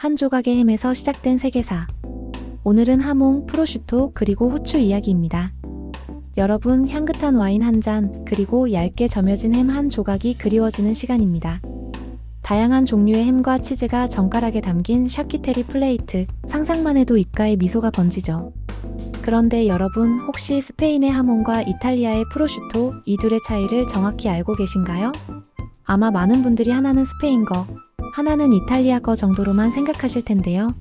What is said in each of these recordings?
한 조각의 햄에서 시작된 세계사. 오늘은 하몽, 프로슈토, 그리고 후추 이야기입니다. 여러분, 향긋한 와인 한 잔, 그리고 얇게 점여진 햄 한 조각이 그리워지는 시간입니다. 다양한 종류의 햄과 치즈가 정갈하게 담긴 샤키테리 플레이트, 상상만 해도 입가에 미소가 번지죠. 그런데 여러분, 혹시 스페인의 하몽과 이탈리아의 프로슈토, 이 둘의 차이를 정확히 알고 계신가요? 아마 많은 분들이 하나는 스페인 거, 하나는 이탈리아 거 정도로만 생각하실 텐데요.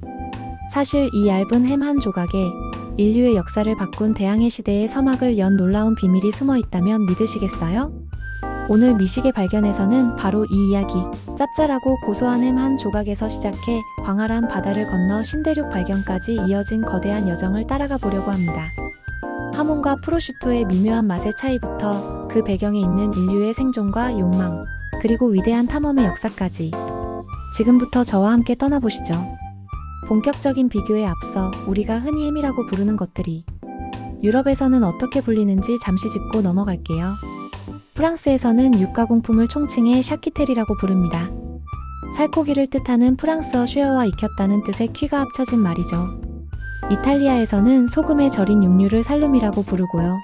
사실 이 얇은 햄 한 조각에 인류의 역사를 바꾼 대항해 시대의 서막을 연 놀라운 비밀이 숨어 있다면 믿으시겠어요? 오늘 미식의 발견에서는 바로 이 이야기, 짭짤하고 고소한 햄 한 조각에서 시작해 광활한 바다를 건너 신대륙 발견까지 이어진 거대한 여정을 따라가 보려고 합니다. 하몬과 프로슈토의 미묘한 맛의 차이부터 그 배경에 있는 인류의 생존과 욕망, 그리고 위대한 탐험의 역사까지 지금부터 저와 함께 떠나보시죠. 본격적인 비교에 앞서 우리가 흔히 햄이라고 부르는 것들이 유럽에서는 어떻게 불리는지 잠시 짚고 넘어갈게요. 프랑스에서는 육가공품을 총칭해 샤키테리라고 부릅니다. 살코기를 뜻하는 프랑스어 쉐어와 익혔다는 뜻의 퀴가 합쳐진 말이죠. 이탈리아에서는 소금에 절인 육류를 살룸이라고 부르고요.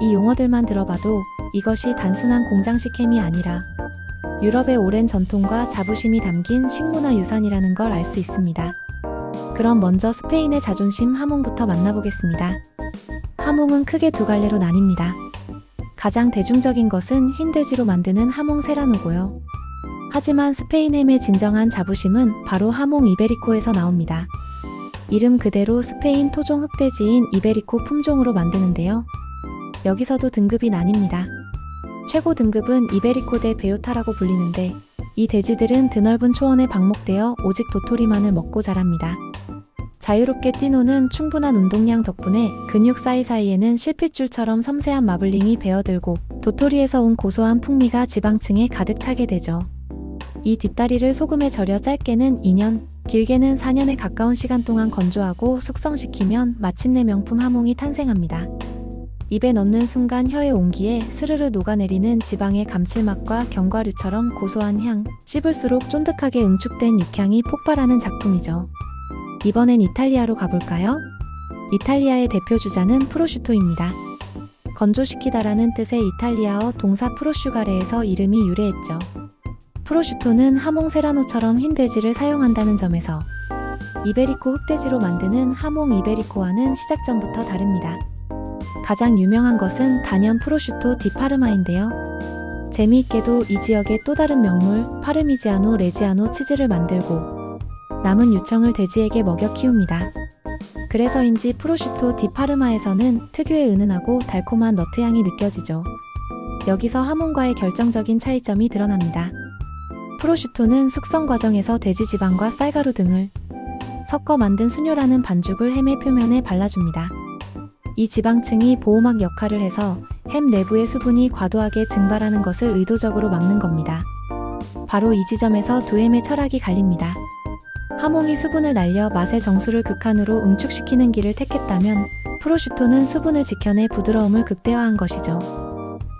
이 용어들만 들어봐도 이것이 단순한 공장식 햄이 아니라 유럽의 오랜 전통과 자부심이 담긴 식문화 유산이라는 걸 알 수 있습니다. 그럼 먼저 스페인의 자존심 하몽부터 만나보겠습니다. 하몽은 크게 두 갈래로 나뉩니다. 가장 대중적인 것은 흰 돼지로 만드는 하몽 세라노고요. 하지만 스페인 햄의 진정한 자부심은 바로 하몽 이베리코에서 나옵니다. 이름 그대로 스페인 토종 흑돼지인 이베리코 품종으로 만드는데요. 여기서도 등급이 나뉩니다. 최고 등급은 이베리코 대 베요타라고 불리는데 이 돼지들은 드넓은 초원에 방목되어 오직 도토리만을 먹고 자랍니다. 자유롭게 뛰노는 충분한 운동량 덕분에 근육 사이사이에는 실핏줄처럼 섬세한 마블링이 베어들고 도토리에서 온 고소한 풍미가 지방층에 가득 차게 되죠. 이 뒷다리를 소금에 절여 짧게는 2년, 길게는 4년에 가까운 시간 동안 건조하고 숙성시키면 마침내 명품 하몽이 탄생합니다. 입에 넣는 순간 혀의 온기에 스르르 녹아내리는 지방의 감칠맛과 견과류처럼 고소한 향, 씹을수록 쫀득하게 응축된 육향이 폭발하는 작품이죠. 이번엔 이탈리아로 가볼까요? 이탈리아의 대표 주자는 프로슈토입니다. 건조시키다라는 뜻의 이탈리아어 동사 프로슈가레에서 이름이 유래했죠. 프로슈토는 하몽 세라노처럼 흰 돼지를 사용한다는 점에서 이베리코 흑돼지로 만드는 하몽 이베리코와는 시작점부터 다릅니다. 가장 유명한 것은 단연 프로슈토 디 파르마인데요. 재미있게도 이 지역의 또 다른 명물 파르미지아노 레지아노 치즈를 만들고 남은 유청을 돼지에게 먹여 키웁니다. 그래서인지 프로슈토 디 파르마에서는 특유의 은은하고 달콤한 너트 향이 느껴지죠. 여기서 하몬과의 결정적인 차이점이 드러납니다. 프로슈토는 숙성 과정에서 돼지 지방과 쌀가루 등을 섞어 만든 수뇨라는 반죽을 햄의 표면에 발라줍니다. 이 지방층이 보호막 역할을 해서 햄 내부의 수분이 과도하게 증발하는 것을 의도적으로 막는 겁니다. 바로 이 지점에서 두 햄의 철학이 갈립니다. 하몽이 수분을 날려 맛의 정수를 극한으로 응축시키는 길을 택했다면 프로슈토는 수분을 지켜내 부드러움을 극대화한 것이죠.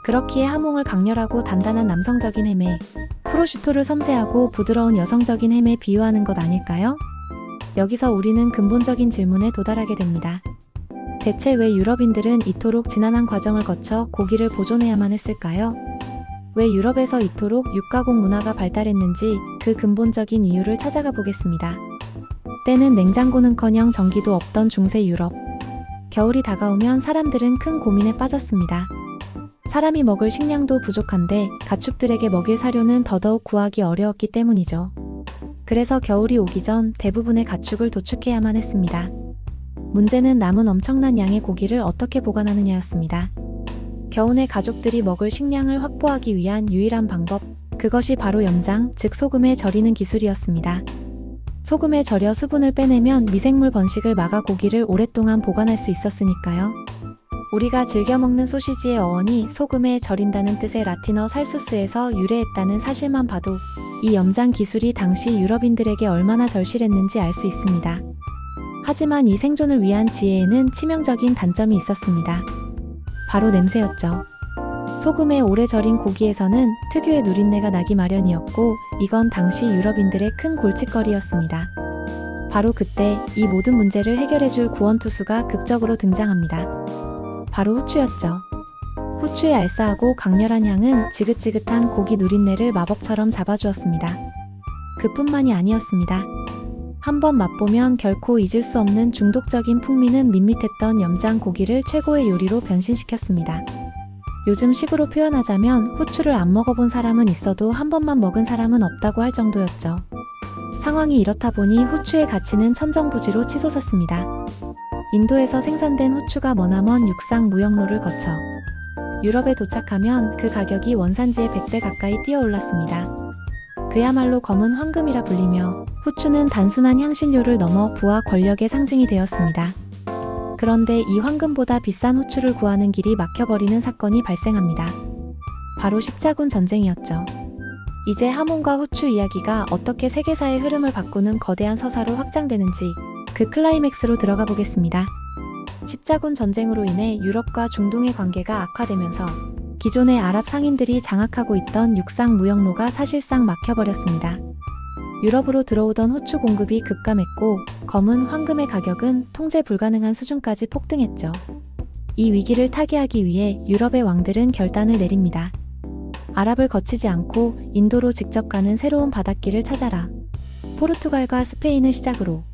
그렇기에 하몽을 강렬하고 단단한 남성적인 햄에 프로슈토를 섬세하고 부드러운 여성적인 햄에 비유하는 것 아닐까요? 여기서 우리는 근본적인 질문에 도달하게 됩니다. 대체 왜 유럽인들은 이토록 지난한 과정을 거쳐 고기를 보존해야만 했을까요? 왜 유럽에서 이토록 육가공 문화가 발달했는지 그 근본적인 이유를 찾아가 보겠습니다. 때는 냉장고는커녕 전기도 없던 중세 유럽. 겨울이 다가오면 사람들은 큰 고민에 빠졌습니다. 사람이 먹을 식량도 부족한데 가축들에게 먹일 사료는 더더욱 구하기 어려웠기 때문이죠. 그래서 겨울이 오기 전 대부분의 가축을 도축해야만 했습니다. 문제는 남은 엄청난 양의 고기를 어떻게 보관하느냐였습니다. 겨우내 가족들이 먹을 식량을 확보하기 위한 유일한 방법, 그것이 바로 염장, 즉 소금에 절이는 기술이었습니다. 소금에 절여 수분을 빼내면 미생물 번식을 막아 고기를 오랫동안 보관할 수 있었으니까요. 우리가 즐겨 먹는 소시지의 어원이 소금에 절인다는 뜻의 라틴어 살수스에서 유래했다는 사실만 봐도 이 염장 기술이 당시 유럽인들에게 얼마나 절실했는지 알 수 있습니다. 하지만 이 생존을 위한 지혜에는 치명적인 단점이 있었습니다. 바로 냄새였죠. 소금에 오래 절인 고기에서는 특유의 누린내가 나기 마련이었고, 이건 당시 유럽인들의 큰 골칫거리였습니다. 바로 그때 이 모든 문제를 해결해줄 구원투수가 극적으로 등장합니다. 바로 후추였죠. 후추의 알싸하고 강렬한 향은 지긋지긋한 고기 누린내를 마법처럼 잡아주었습니다. 그뿐만이 아니었습니다. 한번 맛보면 결코 잊을 수 없는 중독적인 풍미는 밋밋했던 염장 고기를 최고의 요리로 변신시켰습니다. 요즘 식으로 표현하자면 후추를 안 먹어본 사람은 있어도 한 번만 먹은 사람은 없다고 할 정도였죠. 상황이 이렇다 보니 후추의 가치는 천정부지로 치솟았습니다. 인도에서 생산된 후추가 머나먼 육상 무역로를 거쳐 유럽에 도착하면 그 가격이 원산지의 100배 가까이 뛰어올랐습니다. 그야말로 검은 황금이라 불리며 후추는 단순한 향신료를 넘어 부와 권력의 상징이 되었습니다. 그런데 이 황금보다 비싼 후추를 구하는 길이 막혀버리는 사건이 발생합니다. 바로 십자군 전쟁이었죠. 이제 하몬과 후추 이야기가 어떻게 세계사의 흐름을 바꾸는 거대한 서사로 확장되는지 그 클라이맥스로 들어가 보겠습니다. 십자군 전쟁으로 인해 유럽과 중동의 관계가 악화되면서 기존의 아랍 상인들이 장악하고 있던 육상 무역로가 사실상 막혀버렸습니다. 유럽으로 들어오던 후추 공급이 급감했고 검은 황금의 가격은 통제 불가능한 수준까지 폭등했죠. 이 위기를 타개하기 위해 유럽의 왕들은 결단을 내립니다. 아랍을 거치지 않고 인도로 직접 가는 새로운 바닷길을 찾아라. 포르투갈과 스페인을 시작으로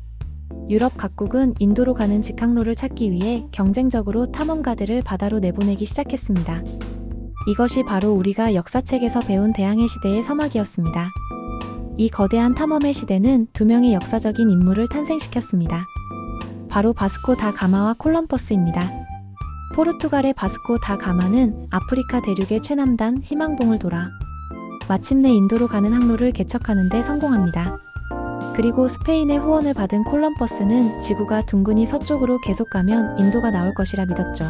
유럽 각국은 인도로 가는 직항로를 찾기 위해 경쟁적으로 탐험가들을 바다로 내보내기 시작했습니다. 이것이 바로 우리가 역사책에서 배운 대항해 시대의 서막이었습니다. 이 거대한 탐험의 시대는 두 명의 역사적인 인물을 탄생시켰습니다. 바로 바스코 다 가마와 콜럼버스입니다. 포르투갈의 바스코 다 가마는 아프리카 대륙의 최남단 희망봉을 돌아 마침내 인도로 가는 항로를 개척하는 데 성공합니다. 그리고 스페인의 후원을 받은 콜럼버스는 지구가 둥근히 서쪽으로 계속 가면 인도가 나올 것이라 믿었죠.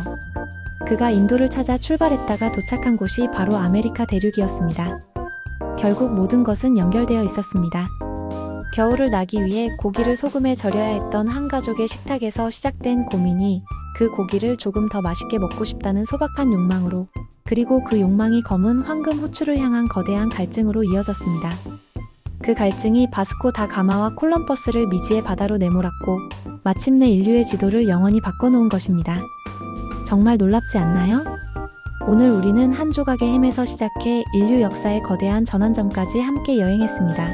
그가 인도를 찾아 출발했다가 도착한 곳이 바로 아메리카 대륙이었습니다. 결국 모든 것은 연결되어 있었습니다. 겨울을 나기 위해 고기를 소금에 절여야 했던 한 가족의 식탁에서 시작된 고민이 그 고기를 조금 더 맛있게 먹고 싶다는 소박한 욕망으로 그리고 그 욕망이 검은 황금 후추를 향한 거대한 갈증으로 이어졌습니다. 그 갈증이 바스코 다 가마와 콜럼버스를 미지의 바다로 내몰았고 마침내 인류의 지도를 영원히 바꿔놓은 것입니다. 정말 놀랍지 않나요? 오늘 우리는 한 조각의 햄에서 시작해 인류 역사의 거대한 전환점까지 함께 여행했습니다.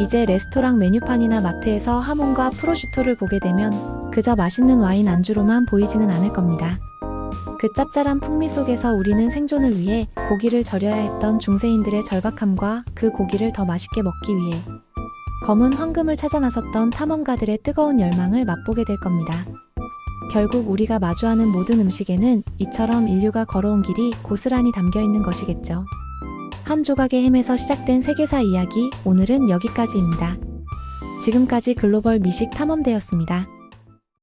이제 레스토랑 메뉴판이나 마트에서 하몬과 프로슈토를 보게 되면 그저 맛있는 와인 안주로만 보이지는 않을 겁니다. 그 짭짤한 풍미 속에서 우리는 생존을 위해 고기를 절여야 했던 중세인들의 절박함과 그 고기를 더 맛있게 먹기 위해 검은 황금을 찾아 나섰던 탐험가들의 뜨거운 열망을 맛보게 될 겁니다. 결국 우리가 마주하는 모든 음식에는 이처럼 인류가 걸어온 길이 고스란히 담겨 있는 것이겠죠. 한 조각의 햄에서 시작된 세계사 이야기, 오늘은 여기까지입니다. 지금까지 글로벌 미식 탐험대였습니다.